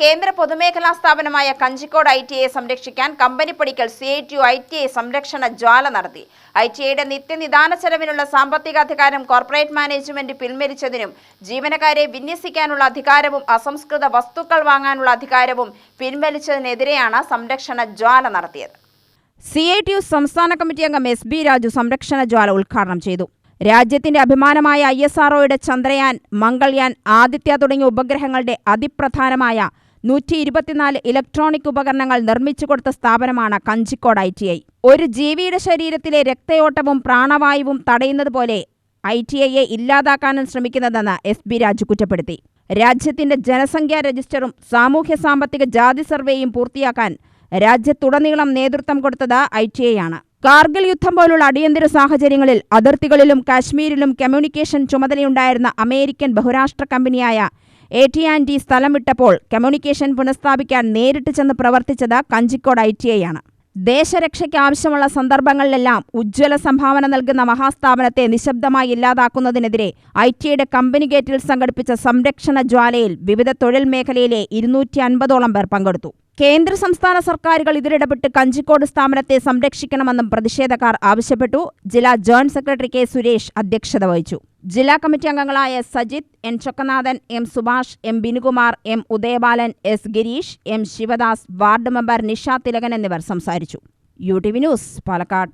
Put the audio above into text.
കേന്ദ്ര പൊതുമേഖലാ സ്ഥാപനമായ കഞ്ചിക്കോട് ഐ ടി ഐ സംരക്ഷിക്കാൻ കമ്പനി പടിക്കൽ C I T I T I സംരക്ഷണ ജ്വാല നടത്തി. ഐ ടി ഐയുടെ നിത്യനിദാന ചെലവിനുള്ള സാമ്പത്തിക അധികാരം കോർപ്പറേറ്റ് മാനേജ്മെന്റ് പിൻവലിച്ചതിനും ജീവനക്കാരെ വിന്യസിക്കാനുള്ള അധികാരവും അസംസ്കൃത വസ്തുക്കൾ വാങ്ങാനുള്ള അധികാരവും പിൻവലിച്ചതിനെതിരെയാണ് സംരക്ഷണ ജ്വാല നടത്തിയത്. സി ഐ ടി യു സംസ്ഥാന കമ്മിറ്റി അംഗം എസ് ബി രാജു സംരക്ഷണ ജ്വാല ഉദ്ഘാടനം ചെയ്തു. രാജ്യത്തിന്റെ അഭിമാനമായ ഐ എസ് ആർഒയുടെ ചന്ദ്രയാൻ മംഗൾയാൻ ആദിത്യ തുടങ്ങിയ ഉപഗ്രഹങ്ങളുടെ അതിപ്രധാനമായ നൂറ്റി ഇരുപത്തിനാല് ഇലക്ട്രോണിക് ഉപകരണങ്ങൾ നിർമ്മിച്ചു കൊടുത്ത സ്ഥാപനമാണ് കഞ്ചിക്കോട് ഐ ടി ഐ. ഒരു ജീവിയുടെ ശരീരത്തിലെ രക്തയോട്ടവും പ്രാണവായുവും തടയുന്നത് പോലെ ഐ ടി ഐയെ ഇല്ലാതാക്കാനും ശ്രമിക്കുന്നതെന്ന് എസ് ബി രാജു കുറ്റപ്പെടുത്തി. രാജ്യത്തിന്റെ ജനസംഖ്യാ രജിസ്റ്ററും സാമൂഹ്യ സാമ്പത്തിക ജാതി സർവേയും പൂർത്തിയാക്കാൻ രാജ്യത്തുടനീളം നേതൃത്വം കൊടുത്തത് ഐ ടി ഐ ആണ്. കാർഗിൽ യുദ്ധം പോലുള്ള അടിയന്തര സാഹചര്യങ്ങളിൽ അതിർത്തികളിലും കാശ്മീരിലും കമ്മ്യൂണിക്കേഷൻ ചുമതലയുണ്ടായിരുന്ന അമേരിക്കൻ ബഹുരാഷ്ട്ര കമ്പനിയായ എ ടി ആൻഡ് ടി സ്ഥലം വിട്ടപ്പോൾ കമ്മ്യൂണിക്കേഷൻ പുനഃസ്ഥാപിക്കാൻ നേരിട്ട് ചെന്ന് പ്രവർത്തിച്ചത് കഞ്ചിക്കോട് ഐ ടി ഐ ആണ്. ദേശരക്ഷയ്ക്ക് ആവശ്യമുള്ള സന്ദർഭങ്ങളിലെല്ലാം ഉജ്ജ്വല സംഭാവന നൽകുന്ന മഹാസ്ഥാപനത്തെ നിശബ്ദമായി ഇല്ലാതാക്കുന്നതിനെതിരെ ഐ ടിയുടെ കമ്പനി ഗേറ്റിൽ സംഘടിപ്പിച്ച സംരക്ഷണ ജ്വാലയിൽ വിവിധ തൊഴിൽ മേഖലയിലെ ഇരുന്നൂറ്റി അൻപതോളം പേർ പങ്കെടുത്തു. കേന്ദ്ര സംസ്ഥാന സർക്കാരുകൾ ഇതിലിടപെട്ട് കഞ്ചിക്കോട് സ്ഥാപനത്തെ സംരക്ഷിക്കണമെന്നും പ്രതിഷേധക്കാർ ആവശ്യപ്പെട്ടു. ജില്ലാ ജോയിന്റ് സെക്രട്ടറി കെ സുരേഷ് അധ്യക്ഷത വഹിച്ചു. ജില്ലാ കമ്മിറ്റി അംഗങ്ങളായ Sajith N Chokkanathan M Subhash M Binukumar M Udayabalan S Gireesh M Sivadas ward member Nisha Thilakan എന്നിവർ സംസാരിച്ചു. U T V news Palakkad.